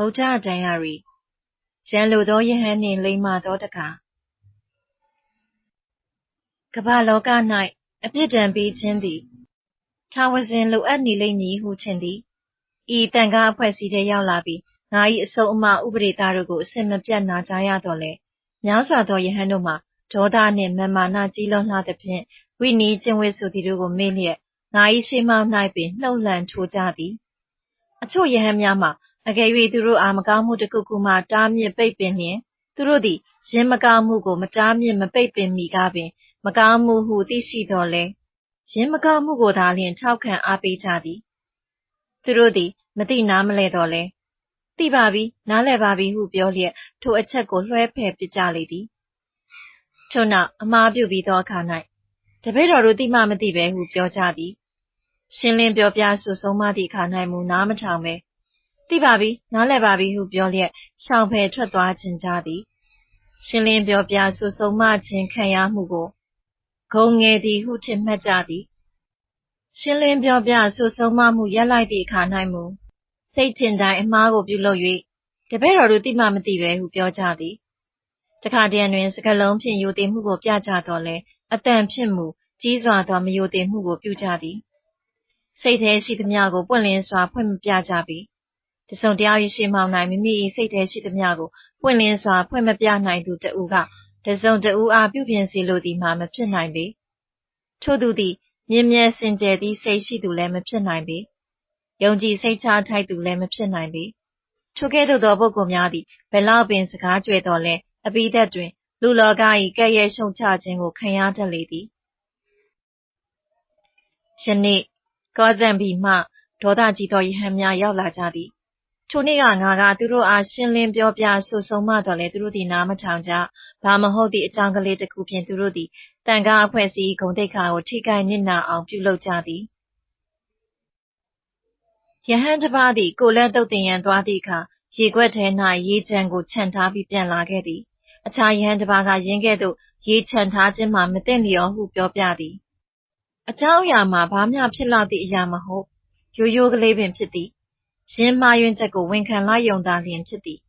ဗုဒ္ဓဒိုင်ယာရီရန်လိုသောယဟန်နှင့်လိမ္မာသောတကာကမ္ဘာလောက၌အပြစ်ဒဏ်ပေးခြင်းသည်ထာဝစဉ်လိုအပ်နေလိမ့်မည်ဟုထင်သည်ဤတန်ခါအဖွဲ့အစည်းထဲရောက်လာပြီးငါ၏အဆုံးအမဥပဒေသားတို့ကိုအစင်မပြတ်နာကြားရတော့လေများစွာသောယဟန်တို့မှာဒေါသနှင့်မမာနကြီးလွန်လှသဖြင့်ဝိနည်းကျင့်ဝတ်ဆိုသည်တို့ကိုမေ့လျက်ငါ၏ရှေးမောင်း၌ပင်နှုတ်လှန်ထိုးကြသည်အချို့ယဟန်များမှာ အကယ်၍သူတို့အားမကောင်းမှုတစ်ခုခုမှတားမြစ်ပိတ်ပင်လျင်သူတို့သည်ယင်းမကောင်းမှုကိုမတားမြစ်မပိတ်ပင်မီကားပင် မကောင်းမှုဟုသိရှိတော်လဲယင်းမကောင်းမှုကိုသာလျှင်ထောက်ခံအားပေးကြသည်သူတို့သည်မသိနားမလဲတော်လဲသိပါပြီနားလည်ပါပြီဟုပြောလျက်ထိုအချက်ကိုလွှဲဖယ်ပစ်ကြလေသည်ထို့နောက်အမှားပြုပြီးသောအခါ၌တပည့်တော်တို့သိမှမသိပဲဟုပြောကြသည်ရှင်းလင်းပြောပြဆိုဆုံးမသည့်အခါ၌မူနားမထောင်ပဲ သိပါပြီနားလည်ပါပြီဟုပြောလျက်ရှောင်ဖယ်ထွက်သွားခြင်းကြသည်ရှင်းလင်းပြောပြဆိုဆုံးမခြင်းခံရမှုကိုဂုံငယ်သည်ဟုထင်မှတ်ကြသည်ရှင်းလင်းပြောပြဆိုဆုံးမမှုရက်လိုက်သည့်အခါ၌မူစိတ်ထင်တိုင်းအမှားကိုပြုလုပ်၍တပည့်တော်တို့သိမှမသိပဲဟုပြောကြသည်တခါတရံတွင် စကလုံးဖြင့်ယိုသေးမှုကိုပြကြတော့လဲအတန်ဖြင့်မူကြီးစွာသောမယိုသေးမှုကိုပြုကြသည်စိတ်ထဲရှိသမျှကိုပွင့်လင်းစွာဖွင့်မပြကြပေ တစုံတယောက်၏ရှေ့မှောက်၌မိမိ၏စိတ်ထဲရှိသမျှကိုပွင့်လင်းစွာဖွင့်မပြနိုင်သူတဦးကတစုံတဦးအားပြုပြင်စေလိုသည်မှာမဖြစ်နိုင်ပေထို့သူသည်မြင်မြဲစင်ကြယ်သည့်စိတ်ရှိသူလည်းမဖြစ်နိုင်ပေယုံကြည်စိတ်ချထိုက်သူလည်းမဖြစ်နိုင်ပေထိုကဲ့သို့သောပုဂ္ဂိုလ်များသည်ဘယ်လောက်ပင်စကားကြွယ်တော်လဲအပိသက်တွင် လူလောက၏ကဲ့ရဲ့ရှုံချခြင်းကိုခံရတတ်လေသည်ယနေ့ကောဇံဘီမှဒေါသကြီးသောယဟန်များရောက်လာကြသည် ထိုနေ့ကငါကသူတို့အားရှင်းလင်းပြောပြဆိုဆုံးမတော်လဲသူတို့သည်နားမထောင်ကြဘာမဟုတ်သည့်အကြောင်းကလေးတစ်ခုဖြင့်သူတို့သည်တန်ကားအဖွဲ့အစည်းဂုံတိတ်ခါကိုထိခိုက်နစ်နာအောင်ပြုလုပ်ကြသည်ယဟန်တစ်ပါးသည်ကိုလက်တုတ်တင်ရန်သွားသည့်အခါရေခွက်ထဲ၌ရေချံကိုခြံထားပြီးပြန်လာခဲ့သည်အခြားယဟန်တစ်ပါးကရင်းကဲ့သို့ရေချံထားခြင်းမှာမသင့်လျော်ဟုပြောပြသည်အကြောင်းအရာမှာဘာမျှဖြစ်လောက်သည့်အရာမဟုတ်ရိုးရိုးကလေးပင်ဖြစ်သည် ရင်းမှားယွင်းချက်ကို ဝန်ခံလိုက်ယုံသာလျှင်ဖြစ်သည်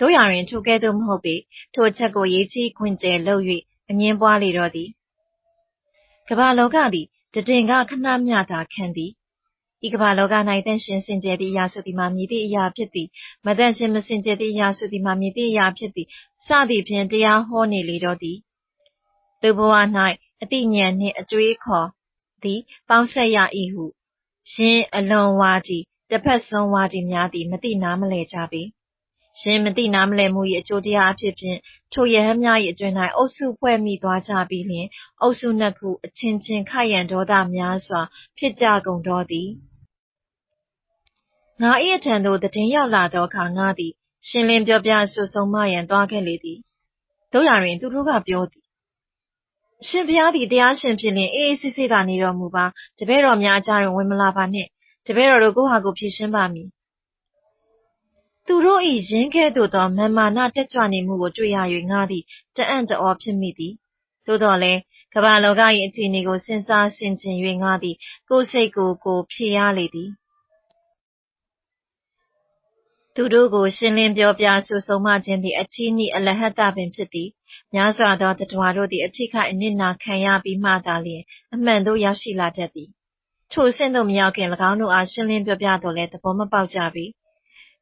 တို့ရာတွင် ထိုကဲ့သို့မဟုတ်ပေ ထိုချက်ကို ရေးချီခွင်ကျဲလုပ်၍အငင်းပွားလေတော့သည် ကမ္ဘာလောကသည်တည်င်ကခဏမျှသာခံသည် ဤကမ္ဘာလောက၌တန့်ရှင်စင်ကြယ်သည့်အရာဆိုသည်မှာမြည်သည့်အရာဖြစ်သည်မတန့်ရှင်မစင်ကြယ်သည့်အရာဆိုသည်မှာမြည်သည့်အရာဖြစ်သည် စသည်ဖြင့် တရားဟောနေလေတော့သည်လူဘဝ၌အတိညာနှင့် အတွေးခေါ်သည် ပေါင်းဆက်ရ၏ဟု ယင်းအလွန်ဝါကြီး တစ်ဖက်စွန်းဝါကြီးများသည် မသိနားမလည်ကြပေရှင်မသိနားမလည်မှု၏အကျိုးတရားအဖြစ်ဖြင့်ထိုယဟန်များ၏အတွင်၌အုပ်စုဖွဲ့မိသွားကြပြီးလျှင်အုပ်စုနှစ်ခုအချင်းချင်းခိုက်ရန်ဒေါသများစွာ ဖြစ်ကြကုန်တော့သည်ငါ၏အထံသို့သတင်းရောက်လာသောအခါငါသည် ရှင်းလင်းပြောပြဆိုဆုံးမရန်သွားခဲ့လေသည်တို့ရာတွင် သူတို့ကပြောသည်ရှင်ဖျားသည်တရားရှင်ဖြစ်လျင်အေးအေးဆေးဆေးသာနေတော်မူပါတပည့်တော်များအကြတွင်ဝင်မလာပါနှင့် တပည့်တော်တို့ကိုဟာကိုဖြည့်ရှင်းပါမည်သူတို့၏ရင်းခဲသို့သောမာမာနတက်ကြွနေမှုကိုတွေ့ရ၍ငါသည်တအံ့တအောဖြစ်မိသည်သို့တော်လည်းကမ္ဘာလောက၏အခြေအနေကိုစဉ်းစားဆင်ခြင်၍ငါသည်ကိုယ်စိတ်ကိုကိုဖြေရလေသည်သူတို့ကိုရှင်းလင်းပြောပြဆိုဆုံးမခြင်းသည်အချီးနှီးအလဟတပင်ဖြစ်သည်များစွာသောတတဝါတို့သည်အထိခိုက်အနစ်နာခံရပြီးမှသာလျှင်အမှန်သို့ရောက်ရှိလာတတ်သည် ထိုအဆင့်သို့မရောက်ခင်၎င်းတို့အားရှင်းလင်းပြောပြတော်လဲသဘောမပေါက်ကြပေ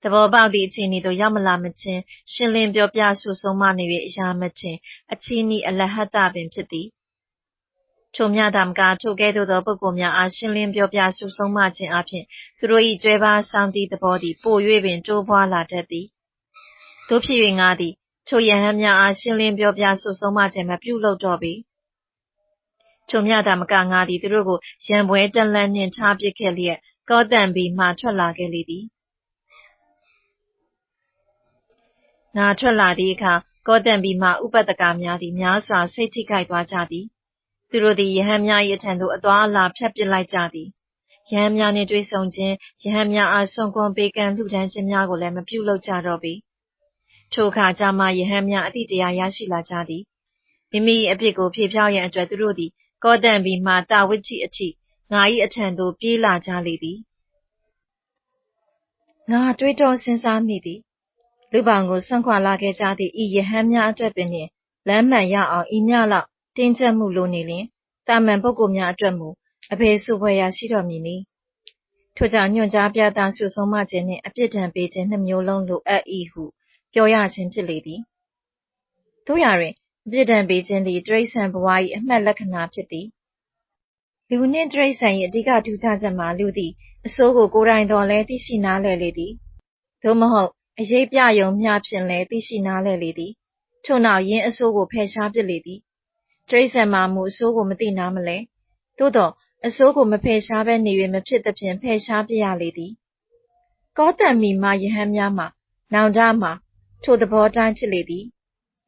သဘောပေါက်သည့်အခြေအနေသို့ရောက်မလာမချင်းရှင်းလင်းပြောပြဆိုဆုံးမနေ၍အရာမထင်အချီးနှီးအလဟတပင်ဖြစ်သည်ထိုမြသာမကထိုကဲ့သို့သောပုဂ္ဂိုလ်များအားရှင်းလင်းပြောပြဆုဆုံးမခြင်းအပြင်သူတို့၏ကျွဲပါစောင်းတီးသဘောသည်ပို၍ပင်တိုးပွားလာတတ်သည်တို့ဖြစ်၍ငါသည်ထိုယဟန်များအားရှင်းလင်းပြောပြဆုဆုံးမခြင်းမပြုလုပ်တော့ပေ ထိုမြသာမကငါသည်သူတို့ကိုရံပွဲတလန့်နှင့်ထားပစ်ခဲ့လျက်ကောတံဘီမှထွက်လာခဲ့လေသည်ငါထွက်လာသည့်အခါကောတံဘီမှဥပဒကများသည်များစွာစိတ်ထိခိုက်သွားကြသည်သူတို့သည်ယဟန်များ၏အထံသို့အသွားအလာဖြတ်ပစ်လိုက်ကြသည်ယဟန်များနှင့်တွေ့ဆုံခြင်းယဟန်များအားဆွန်ကွန်ပေးကမ်းလှူဒန်းခြင်းများကိုလည်းမပြုလုပ်ကြတော့ပေထိုအခါကျမှယဟန်များအတိတရားရရှိလာကြသည်မိမိ၏အပြစ်ကိုဖြေဖြောက်ရန်အတွက်သူတို့သည် ကောတံဘီမှတာဝိချိအထိငါ၏အထံသို့ပြေးလာကြလေသည်ငါတွေးတောစဉ်းစားမိသည်လူပောင်ကိုစွန့်ခွာလာခဲ့ကြသည့်ဤယဟန်များအတွက်ပင်လျှင်လမ်းမှန်ရအောင်ဤမျှလောက်တင်းကျပ်မှုလိုနေလျှင်သာမန်ပုဂ္ဂိုလ်များအတွက်မူအဘယ်ဆိုဖွယ်ရာရှိတော့မည်နည်း။ထို့ကြောင့်ညွှန်ကြားပြသစုဆုံးမခြင်းနှင့်အပြစ်ဒဏ်ပေးခြင်းနှစ်မျိုးလုံးလိုအပ်၏ဟုပြောရခြင်းဖြစ်လေသည်။သို့ရာတွင် အပြစ်ဒဏ်ပေးခြင်းသည် တိရစ္ဆာန်ဘဝ၏အမှတ်လက္ခဏာဖြစ်သည်။လူနှင့်တိရစ္ဆာန်၏အဓိကထူးခြားချက်မှာ လူသည် အဆိုးကို ကိုယ်တိုင်သော်လည်း သိရှိနားလည်လေသည်။သို့မဟုတ် အရိပ်ပြရုံမျှဖြင့်လည်း သိရှိနားလည်လေသည်။ထို့နောက် ယင်းအဆိုးကို ဖယ်ရှားပစ်လေသည်။တိရစ္ဆာန်မှာမူ အဆိုးကို မသိနားမလည်။သို့သော် အဆိုးကို မဖယ်ရှားဘဲနေ၍မဖြစ်သဖြင့် ဖယ်ရှားပစ်ရလေသည်။ကောသမိမရဟန်းများမှာ နောင်တမှာ ထိုသဘောအတိုင်းဖြစ်လေသည်။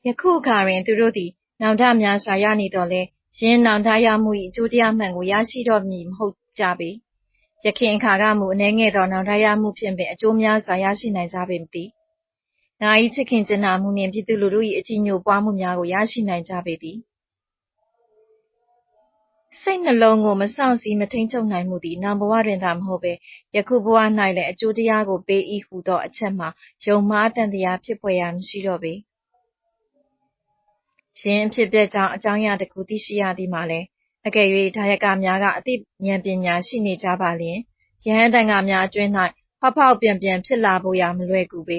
ယခုအခါတွင် သူတို့သည် နောင်တများစွာရနေသော်လည်း ယင်းနောင်တရမှု၏အကျိုးတရားမှန်ကို ရရှိတော့မည် မဟုတ်ကြပေ။ယခင်အခါကမူ အနည်းငယ်သော နောင်တရမှုဖြင့်ပင် အကျိုးများစွာ ရရှိနိုင်ကြပေမည်။ငါ၏ချစ်ခင်ကြင်နာမှုနှင့် ပြည်သူလူထု၏အကြည်ညိုပွားမှုများကို ရရှိနိုင်ကြပေသည်။စိတ်နှလုံးကို မစောင့်စည်း မထိန်းချုပ်နိုင်မှုသည် နောင်ဘဝတွင်သာမဟုတ်ဘဲ ယခုဘဝ၌လည်း အကျိုးတရားကိုပေး၏ဟူသောအချက်မှာ ယုံမှားသံသရာဖြစ်ဖွယ်ရာ မရှိတော့ပေ။ ယင်းအဖြစ်အပျက်ကြောင့် အကြောင်းအရာတစ်ခု သိရှိရသည်မှာလည်း အကယ်၍ဒါယကာများက အသိဉာဏ်ပညာရှိနေကြပါလျှင်ယဟန်သံဃာများအတွင်း၌ဖောက်ဖောက်ပြန်ပြန် ဖြစ်လာဖို့ရာ မလွယ်ကူပေ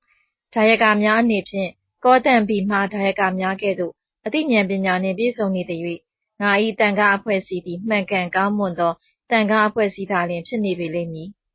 ။ဒါယကာများအနေဖြင့် ကောသံဘိမဒါယကာများကဲ့သို့ အသိဉာဏ်ပညာနှင့် ပြည့်စုံနေသရွေ့ငါ၏သံဃာအဖွဲ့အစည်းသည် မှန်ကန်ကောင်းမွန်သော သံဃာအဖွဲ့အစည်းသာလျှင် ဖြစ်နေပေလိမ့်မည်။